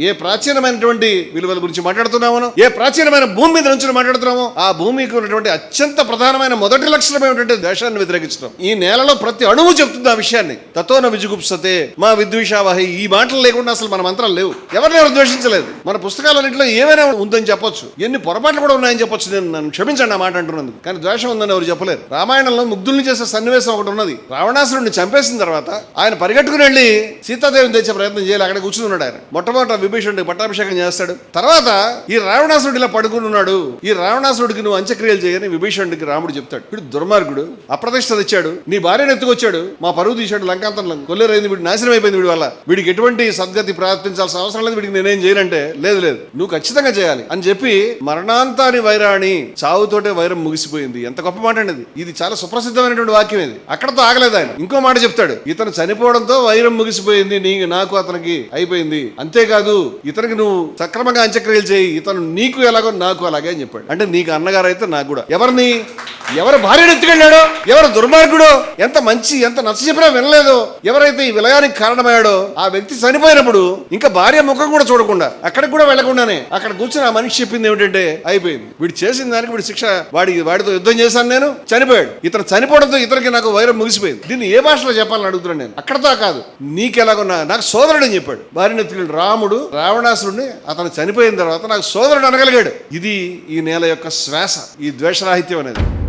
ఏ ప్రాచీనమైనటువంటి విలువల గురించి మాట్లాడుతున్నామో? ఏ ప్రాచీనమైన భూమి మీద నుంచి మాట్లాడుతున్నామో? ఆ భూమికి ఉన్నటువంటి అత్యంత ప్రధానమైన మొదటి లక్షణం ఏమిటంటే దేశాన్ని వ్యతిరేకించడం. ఈ నేలలో ప్రతి అణువు చెప్తుంది ఆ విషయాన్ని. తతోన విజుగుప్సతే మా విద్వేషావహి ఈ మాటలు లేకుండా అసలు మన మంత్రాలు లేవు. ఎవరిని ఎవరు ద్వేషించలేదు? మన పుస్తకాలన్నింటిలో ఏమైనా ఉందని చెప్పొచ్చు. ఎన్ని పొరపాట్లు కూడా ఉన్నాయని చెప్పొచ్చు. నేను నన్ను క్షమించండి ఆ మాట అంటున్నందుకు. కానీ ద్వేషం ఉందని ఎవరు చెప్పలేరు. రామాయణంలో ముగ్ధుల్ని చేసే సన్నివేశం ఒకటి ఉన్నది. రావణాసురుడిని చంపేసిన తర్వాత ఆయన పరిగెట్టుకుని వెళ్ళి సీతాదేవిని తెచ్చే ప్రయత్నం చేయాలి. అక్కడ కూర్చుని ఉన్నాడు ఆయన. మొట్టమొదట విభీషణుడికి పట్టాభిషేకం చేస్తాడు. తర్వాత ఈ రావణాసురుడు ఇలా పడుకుని ఉన్నాడు. ఈ రావణాసురుడికి నువ్వు అంత్యక్రియలు చేయని విభీషణుడికి రాముడు చెప్తాడు. వీడు దుర్మార్గుడు. అప్రతిష్ట తెచ్చాడు. నీ భార్యను ఎత్తుకొచ్చాడు. మా పరువు తీశాడు లంకాంతంలో కొల్లేరైంది వీడు నాశనం అయిపోయింది వీడి వల్ల. వీడికి ఎటువంటి సద్గతి ప్రార్థించాల్సిన అవసరం లేదు. వీడికి నేనేం చేయనంటే లేదు లేదు. నువ్వు ఖచ్చితంగా చేయాలి అని చెప్పి మరణాంతాని వైరాణి చావుతోటే వైరం ముగిసిపోయింది. ఎంత గొప్ప మాట అండి ఇది. ఇది చాలా సుప్రసిద్ధమైనటువంటి వాక్యం ఇది. అక్కడతో ఆగలేదు ఆయన. ఇంకో మాట చెప్తాడు. ఇతను చనిపోవడంతో వైరం ముగిసిపోయింది. నీ నాకు అతనికి అయిపోయింది. అంతేకాదు ఇతనికి నువ్వు సక్రమంగా అంత్యక్రియలు చేయి ఇతను నీకు ఎలాగో నాకు అలాగే అని చెప్పాడు. అంటే నీకు అన్నగారు అయితే నాకు కూడా. ఎవరిని? ఎవరు భార్యను ఎత్తుకెళ్ళాడో? ఎవరు దుర్మార్గుడో? ఎంత మంచి ఎంత నచ్చ చెప్పినా వినలేదో. ఎవరైతే ఈ విలయానికి కారణమయ్యాడో ఆ వ్యక్తి చనిపోయినప్పుడు ఇంకా భార్య ముఖం కూడా చూడకుండా అక్కడికి కూడా వెళ్ళకుండానే అక్కడ కూర్చొని ఆ మనిషి చెప్పింది ఏమిటంటే అయిపోయింది. వీడు చేసిన దానికి వీడి శిక్ష వాడి వాడితో యుద్ధం చేశాను నేను చనిపోయాడు. ఇతను చనిపోవడంతో ఇతనికి నాకు వైరం ముగిసిపోయింది. దీన్ని ఏ భాషలో చెప్పాలని అడుగుతున్నాను నేను? అక్కడతో కాదు. నీకెలాగున్నా నాకు సోదరుడు అని చెప్పాడు. భార్యను ఎత్తుకెళ్ళి రాముడు రావణాసురుడిని అతను చనిపోయిన తర్వాత నాకు సోదరుడు అనగలిగాడు. ఇది ఈ నేల యొక్క శ్వాస ఈ ద్వేషరాహిత్యం అనేది.